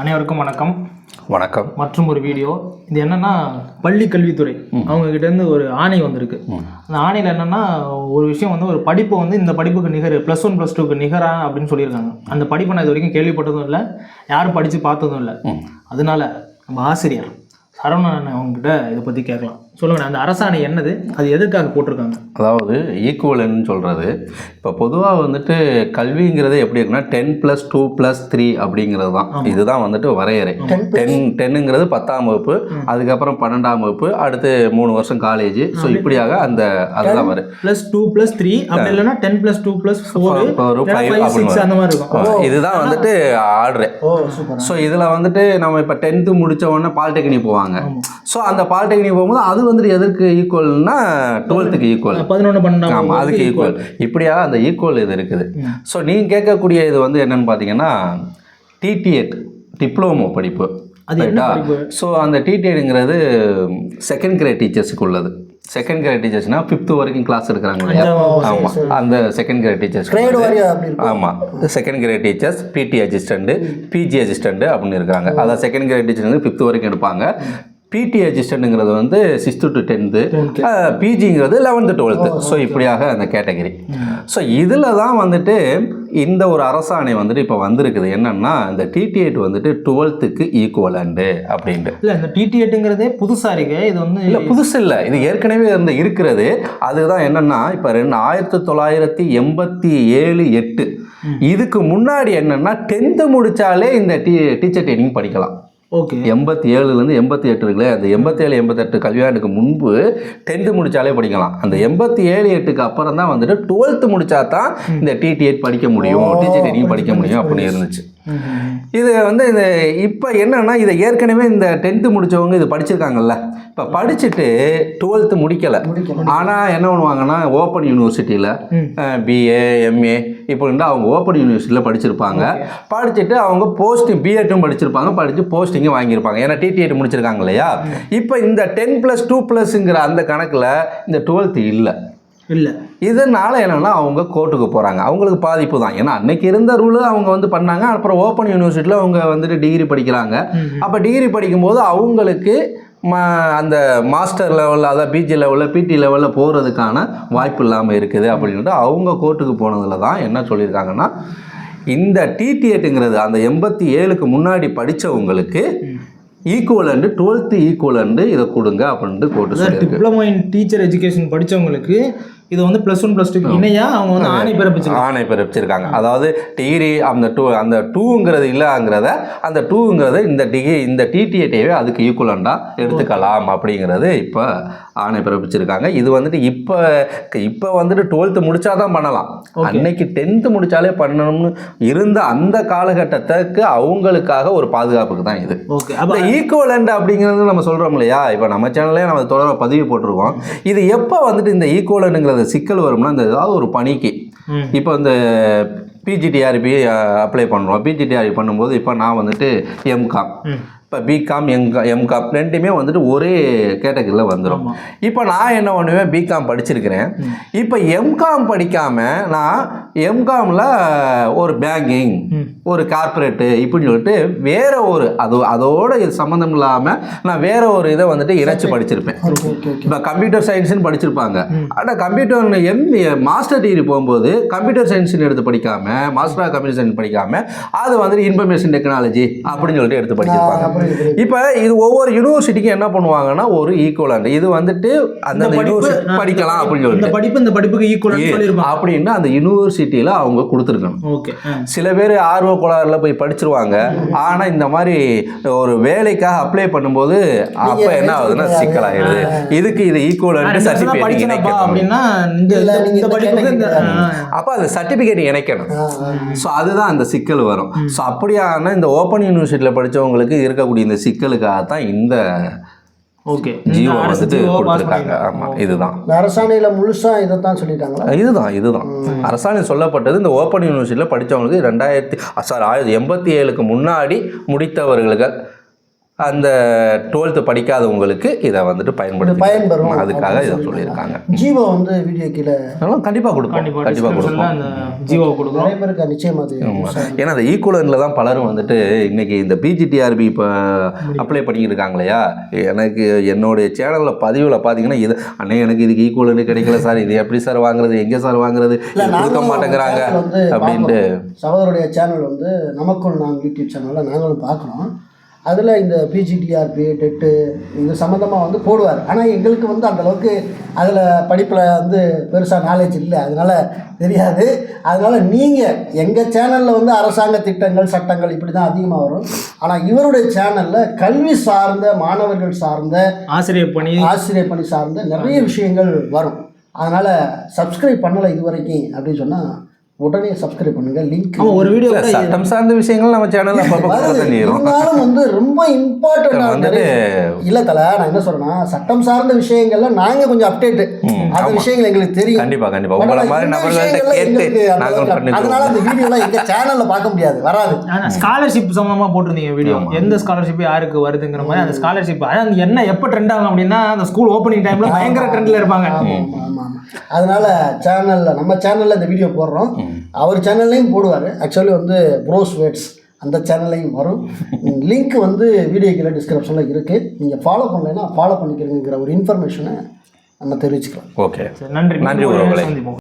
அனைவருக்கும் வணக்கம். வணக்கம். மற்றும் ஒரு வீடியோ இது என்னன்னா பள்ளி கல்வித்துறை. அவங்க கிட்ட இருந்து ஒரு ஆணை வந்திருக்கு. அந்த ஆணையில் என்னன்னா ஒரு விஷயம் வந்து ஒரு படிப்பு வந்து இந்த படிப்புக்கு நிகர் ப்ளஸ் ஒன் ப்ளஸ் டூக்கு நிகரா அப்படின்னு சொல்லியிருக்காங்க. அந்த படிப்பை நான் இது வரைக்கும் கேள்விப்பட்டதும் இல்லை யாரும் படித்து பார்த்ததும் இல்லை. அதனால நம்ம ஆசிரியர் சரவணன் அவங்ககிட்ட இதை பற்றி கேட்கலாம். சொல்லுங்க அந்த அரசாணை என்னது? அது எதற்காக போட்டிருக்காங்க? அதாவது ஈக்குவலன்னு சொல்கிறது இப்போ பொதுவாக வந்துட்டு கல்விங்கிறது எப்படி இருக்குன்னா ten plus two plus three அப்படிங்கிறது தான். இதுதான் வந்துட்டு வரையறை. டென் டென்னுங்கிறது பத்தாம் வகுப்பு அதுக்கப்புறம் பன்னெண்டாம் வகுப்பு அடுத்து மூணு வருஷம் காலேஜ் ஸோ இப்படியாக அந்த அதுதான் வரும் ப்ளஸ் டூ ப்ளஸ் த்ரீ அப்படி இல்லைன்னா ten plus two plus four அந்த மாதிரி இருக்கும். இதுதான் வந்துட்டு ஆர்டரு. ஸோ இதில் வந்துட்டு நம்ம இப்போ டென்த்து முடிச்ச உடனே பாலிடெக்னிக் போவாங்க. ஸோ அந்த பாலிடெக்னிக் போகும்போது அது வந்துட்டு எதற்கு ஈக்குவல்னா டுவெல்த்துக்கு ஈக்குவல் பதினொன்று பன்னெண்டாம் ஆமாம் அதுக்கு ஈக்குவல் இப்படியாக அந்த ஈக்குவல் இது இருக்குது. ஸோ நீங்கள் கேட்கக்கூடிய இது வந்து என்னன்னு பார்த்தீங்கன்னா டிடிஎட் டிப்ளமோ படிப்பு. ரைட்டா? ஸோ அந்த டிடிஎடுங்கிறது செகண்ட் கிரேட் டீச்சர்ஸுக்கு உள்ளது. செகண்ட் கிரேட் டீச்சர்ஸ்னா ஃபிஃப்த் வரைக்கும் கிளாஸ் எடுக்கிறாங்க இல்லையா? ஆமாம் அந்த செகண்ட் கிரேட் டீச்சர்ஸ் ஆமாம் second grade teachers BT assistant PG assistant அப்படின்னு இருக்காங்க. அதான் செகண்ட் கிரேட் டீச்சர் வந்து ஃபிஃப்த் வரைக்கும் எடுப்பாங்க. பிடி அசிஸ்டண்ட்டுங்கிறது வந்து சிக்ஸ்த்து டு டென்த்து பிஜிங்கிறது லெவன்த்து டுவெல்த்து ஸோ இப்படியாக அந்த கேட்டகரி ஸோ இதில் தான் வந்துட்டு இந்த ஒரு அரசாணை வந்துட்டு இப்போ வந்திருக்குது. என்னன்னா இந்த டிடிஎட் வந்துட்டு டுவெல்த்துக்கு ஈக்குவலண்டு அப்படின்ட்டு. இல்ல இந்த டிடிஎட்டுங்கிறதே புதுசா இருக்கு. இது வந்து இல்லை புதுசு இல்லை. இது ஏற்கனவே இருந்த இருக்கிறது. அதுதான் என்னன்னா இப்போ ரெண்டு ஆயிரத்தி தொள்ளாயிரத்தி எண்பத்தி ஏழு எட்டு. இதுக்கு முன்னாடி என்னன்னா டென்த்து முடிச்சாலே இந்த டீ டீச்சர் ட்ரைனிங் படிக்கலாம் ஓகே. எண்பத்தி ஏழுலேருந்து எண்பத்தி எட்டு இருக்குல்ல அந்த எண்பத்தேழு எண்பத்தெட்டு கல்வியாண்டுக்கு முன்பு டென்த்து முடிச்சாலே படிக்கலாம். அந்த எண்பத்தி ஏழு எட்டுக்கு அப்புறம் தான் வந்துட்டு டுவெல்த்து முடிச்சா தான் இந்த டிடிஎட் படிக்க முடியும் ட்ரைனிங் படிக்க முடியும். அப்படின்னு இருந்துச்சு. இது வந்து இந்த இப்போ என்னன்னா இதை ஏற்கனவே இந்த டென்த்து முடிச்சவங்க இது படிச்சிருக்காங்கல்ல. இப்போ படிச்சுட்டு டுவெல்த்து முடிக்கலை. ஆனால் என்ன பண்ணுவாங்கன்னா ஓப்பன் யூனிவர்சிட்டியில் பிஏ எம்ஏ இப்படின்ட்டு அவங்க ஓப்பன் யூனிவர்சிட்டியில் படிச்சிருப்பாங்க. படிச்சுட்டு அவங்க போஸ்டிங் பிஎட்டும் படிச்சிருப்பாங்க. படித்து போஸ்டிங்கும் வாங்கியிருப்பாங்க. ஏன்னா டிடிஎட் முடிச்சிருக்காங்க இல்லையா? இப்போ இந்த டென் ப்ளஸ் டூ ப்ளஸ்ங்கிற அந்த கணக்கில் இந்த டுவெல்த்து இல்லை. இல்ல. இதனால என்னன்னா அவங்க கோர்ட்டுக்கு போகிறாங்க அவங்களுக்கு பாதிப்பு தான். ஏன்னா அன்னைக்கு இருந்த ரூலு அவங்க வந்து பண்ணாங்க. அப்புறம் ஓப்பன் யூனிவர்சிட்டியில் அவங்க வந்துட்டு டிகிரி படிக்கிறாங்க. அப்போ டிகிரி படிக்கும்போது அவங்களுக்கு ம அந்த மாஸ்டர் லெவலில் அதாவது பிஜி லெவலில் பிடி லெவலில் போகிறதுக்கான வாய்ப்பு இல்லாமல் இருக்குது அப்படின்ட்டு அவங்க கோர்ட்டுக்கு போனதில் தான் என்ன சொல்லியிருக்காங்கன்னா இந்த டிடிஎட்டுங்கிறது அந்த எண்பத்தி ஏழுக்கு முன்னாடி படித்தவங்களுக்கு ஈக்குவலண்டு டுவெல்த்து ஈக்குவலண்டு இதை கொடுங்க அப்படின்ட்டு சொல்லியிருக்கு. டிப்ளமோ இன் டீச்சர் எஜுகேஷன் படிச்சவங்களுக்கு இது வந்து ப்ளஸ் ஒன் ப்ளஸ் டூக்கு இணையா? அவங்க வந்து ஆணை பிறப்பிச்சிருக்காங்க. ஆணை பிறப்பிச்சிருக்காங்க. அதாவது டிகிரி அந்த டூ அந்த டூங்கிறது இல்லைங்கிறத அந்த டூங்கிறத இந்த டிகிரி இந்த டிடிஏடியவே அதுக்கு ஈக்குவலண்டாக எடுத்துக்கலாம் அப்படிங்கிறது இப்போ ஆணை பிறப்பிச்சிருக்காங்க. இது வந்துட்டு இப்போ இப்போ வந்துட்டு டுவெல்த்து முடிச்சா தான் பண்ணலாம் அன்னைக்கு டென்த்து முடிச்சாலே பண்ணணும்னு இருந்த அந்த காலகட்டத்துக்கு அவங்களுக்காக ஒரு பாதுகாப்புக்கு தான் இது. ஓகே அப்ப ஈக்குவலண்ட் அப்படிங்கிறது நம்ம சொல்கிறோம் இல்லையா? இப்போ நம்ம சேனல்லே நம்ம தொடர பதிவு போட்டிருக்கோம். இது எப்போ வந்துட்டு இந்த ஈக்குவலண்ட்ங்கிறது சிக்கல் வரும்னா இந்த ஏதாவது ஒரு பணிக்கு. இப்போ இந்த பிஜிடிஆர்பி அப்ளை பண்ணுறோம் பிஜிடிஆர்பி பண்ணும்போது இப்போ நான் வந்துட்டு எம்காம் இப்போ பிகாம் எம்கா எம்காம் ரெண்டுமே வந்துட்டு ஒரே கேட்டகரியில் வந்துடும் இப்போ நான் என்ன பண்ணுவேன்? பிகாம் படிச்சிருக்கிறேன். இப்போ எம்காம் படிக்காமல் நான் எம்காமில் ஒரு பேங்கிங் ஒரு கார்ப்பரேட்டு இப்படின்னு சொல்லிட்டு வேற ஒரு அது அதோட இது சம்மந்தம் இல்லாமல் நான் வேற ஒரு இதை வந்துட்டு இணைச்சு படிச்சிருப்பேன். இப்போ கம்ப்யூட்டர் சயின்ஸ்னு படிச்சிருப்பாங்க. ஆனால் கம்ப்யூட்டர் எம் மாஸ்டர் டிகிரி போகும்போது கம்ப்யூட்டர் சயின்ஸ்னு எடுத்து படிக்காம மாஸ்டர் ஆஃப் கம்ப்யூட்டர் சயின்ஸ் படிக்காம அது வந்துட்டு இன்ஃபர்மேஷன் டெக்னாலஜி அப்படின்னு சொல்லிட்டு எடுத்து படிச்சிருப்பாங்க. இப்போ இது ஒவ்வொரு யூனிவர்சிட்டிக்கும் என்ன பண்ணுவாங்கன்னா ஒரு ஈக்குவலண்ட் இது வந்துட்டு அந்த யூனிவர்சிட்டி படிக்கலாம் அப்படின்னு இந்த சொல்லிட்டு படிப்பு இந்த படிப்புக்கு ஈக்குவல் சொல்லியிருப்பாங்க. அப்படின்னு அந்த யூனிவர்சிட்டியில் அவங்க கொடுத்துருக்கணும். ஓகே சில பேர் ஆர்வ கோளாறுல போய் படிச்சிருவாங்க. ஆனால் இந்த மாதிரி ஒரு வேலைக்காக அப்ளை பண்ணும்போது அப்போ என்ன ஆகுதுன்னா சிக்கலாயிடுது. இதுக்கு இது ஈக்குவலன்ட் சர்டிஃபிகேட் அப்படின்னா அப்போ அந்த சர்டிஃபிகேட் இணைக்கணும். ஸோ அதுதான் அந்த சிக்கல் வரும். ஸோ அப்படியான இந்த ஓப்பன் யூனிவர்சிட்டியில் படிச்சவங்களுக்கு இருக்கக்கூடிய இந்த சிக்கலுக்காக தான் இந்த ஓகே. ஜியோ அரசு வந்துட்டு கொடுத்துருக்காங்க. ஆமாம் இதுதான். அரசாணையில முழுசா இதைத்தான் சொல்லிட்டாங்களா? இதுதான் இதுதான். அரசாணை சொல்லப்பட்டது இந்த ஓப்பன் யூனிவர்சிட்டியில் படித்தவங்களுக்கு ரெண்டாயிரத்தி சாரி ஆயிரத்தி எண்பத்தி ஏழுக்கு முன்னாடி முடித்தவர்கள். அந்த டுவெல்த்து படிக்காதவங்களுக்கு இதை வந்துட்டு பயன்படுத்தி பயன்பெறும் அதுக்காக இதை சொல்லியிருக்காங்க. ஜீவோ வந்து வீடியோ கீழே கண்டிப்பாக கண்டிப்பா கண்டிப்பாக அந்த ஜீவோ கொடுக்குறோம். நிறைய பேருக்கு நிச்சயம் அது ஏன்னா அந்த ஈக்குவலன்ல தான் பலரும் வந்துட்டு இன்னைக்கு இந்த பிஜிடிஆர்பி இப்போ அப்ளை பண்ணியிருக்காங்க இல்லையா? எனக்கு என்னுடைய சேனலில் பதிவில் பார்த்தீங்கன்னா இது அண்ணே எனக்கு இதுக்கு ஈக்குவலன் கிடைக்கல சார். இது எப்படி சார் வாங்குறது? எங்கே சார் வாங்குறது? கொடுக்க மாட்டேங்கிறாங்க அப்படின்ட்டு. சகோதரருடைய சேனல் வந்து நமக்குள் நான் யூடியூப் சேனலில் நாங்களும் பார்க்குறோம் அதில் இந்த பிஜிடிஆர்பி டெட்டு இது சம்மந்தமாக வந்து போடுவார். ஆனால் எங்களுக்கு வந்து அந்த அளவுக்கு அதில் படிப்பில் வந்து பெருசாக நாலேஜ் இல்லை. அதனால தெரியாது. அதனால நீங்கள் எங்கள் சேனலில் வந்து அரசாங்க திட்டங்கள் சட்டங்கள் இப்படி தான் அதிகமாக வரும். ஆனால் இவருடைய சேனலில் கல்வி சார்ந்த மாணவர்கள் சார்ந்த ஆசிரியர் பணி. ஆசிரியர் பணி சார்ந்த நிறைய விஷயங்கள் வரும். அதனால் சப்ஸ்கிரைப் பண்ணலை இது வரைக்கும் அப்படின்னு சொன்னால் உடனே சப்ஸ்கிரைப் பண்ணுங்க லிங்க் ஒரு வீடியோ சட்டம் சார்ந்த விஷயங்கள் நம்ம நேரும் இருந்தாலும் வந்து ரொம்ப இம்பார்ட்டன்ட் வந்துட்டு இல்ல தல நான் என்ன சொல்றேன்னா சட்டம் சார்ந்த விஷயங்கள்ல நாங்க கொஞ்சம் அப்டேட் அந்த விஷயங்கள் எங்களுக்கு தெரியும். கண்டிப்பா கண்டிப்பா. உங்களை மாதிரி நபர்கள்ட்ட கேட்டு அதனால அந்த வீடியோலாம் எங்க சேனல்ல பார்க்க முடியாது வராது. ஸ்காலர்ஷிப் சம்பந்தமா போட்டிருந்தீங்க வீடியோ எந்த ஸ்காலர்ஷிப் யாருக்கு வருதுங்கிற மாதிரி அந்த ஸ்காலர்ஷிப் அந்த என்ன எப்போ ட்ரெண்ட் ஆகும் அப்படின்னா அந்த ஸ்கூல் ஓப்பனிங் டைம்ல பயங்கர ட்ரெண்ட்ல இருப்பாங்க. அதனால சேனல்ல நம்ம சேனல்ல இந்த வீடியோ போடுறோம். அவர் சேனல்லையும் போடுவார். ஆக்சுவலி வந்து ப்ரோஸ் வேட்ஸ் அந்த சேனல்லையும் வரும். லிங்க் வந்து வீடியோ கீழே டிஸ்கிரிப்ஷனில் இருக்குது நீங்கள் ஃபாலோ பண்ணலைன்னா ஃபாலோ பண்ணிக்கிறீங்கிற ஒரு இன்ஃபர்மேஷனை நம்ம தெரிவிச்சுக்கலாம். ஓகே நன்றி. நன்றி